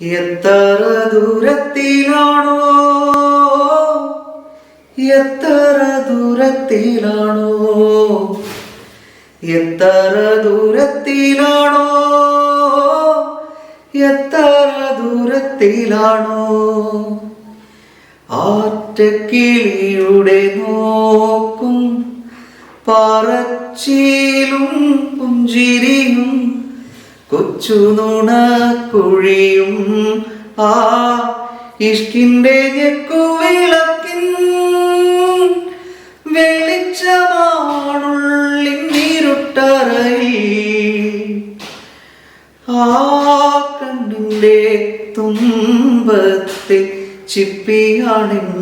എത്ര ദൂരത്തിലാണോ? എത്ര ദൂരത്തിലാണോ? എത്ര ദൂരത്തിലാണോ? എത്ര ദൂരത്തിലാണോ? ആറ്റക്കിളിയുടെ നോക്കും പറച്ചിലും പുഞ്ചിരിയും കൊച്ചു നുണക്കുഴിയും ആ ഇഷ്കിന്റെ ഞെക്കുവിളക്കിൻ വെളിച്ചമാണുള്ളിൻ ഇരുട്ടറയിൽ. ആ കണ്ണിന്റെ തുമ്പത്തെ ചിപ്പിയാണെന്നുടെ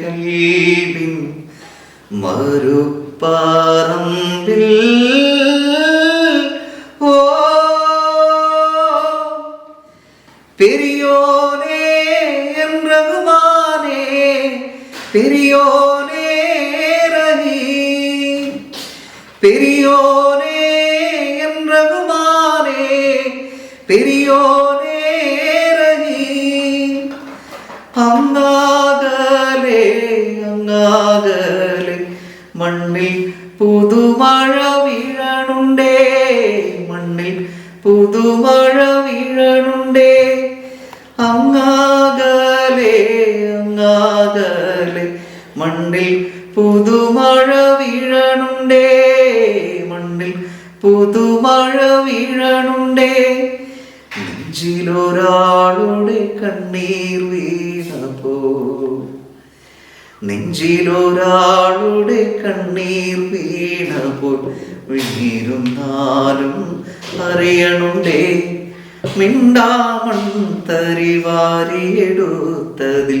കൽവിൻ മറുപ്പാറമ്പിൽ റഹ്മാനേ പെരിയോനേ റഹീം പെരിയോനേ എൻ റഹ്മാനേ പെരിയോനേ റഹീം അങ്ങാകലെ അങ്ങാകലെ മണ്ണിൽ പുതുമഴ വീഴണുണ്ടേ മണ്ണിൽ പുതുമഴ വീഴണുണ്ടേ മണ്ണിൽ പുതുമഴ വീഴണുണ്ടേ. മണ്ണിൽ പുതുമഴ വീഴണുണ്ടേ. നെഞ്ചിലൊരാളുടെ കണ്ണീർ വീണപ്പോ. നെഞ്ചിലൊരാളുടെ കണ്ണീർ വീണപ്പോൾ വീരുന്നാലും അറിയണുണ്ടേ. മിണ്ടാമൺ തരിവാരിയെടുത്തതിൽ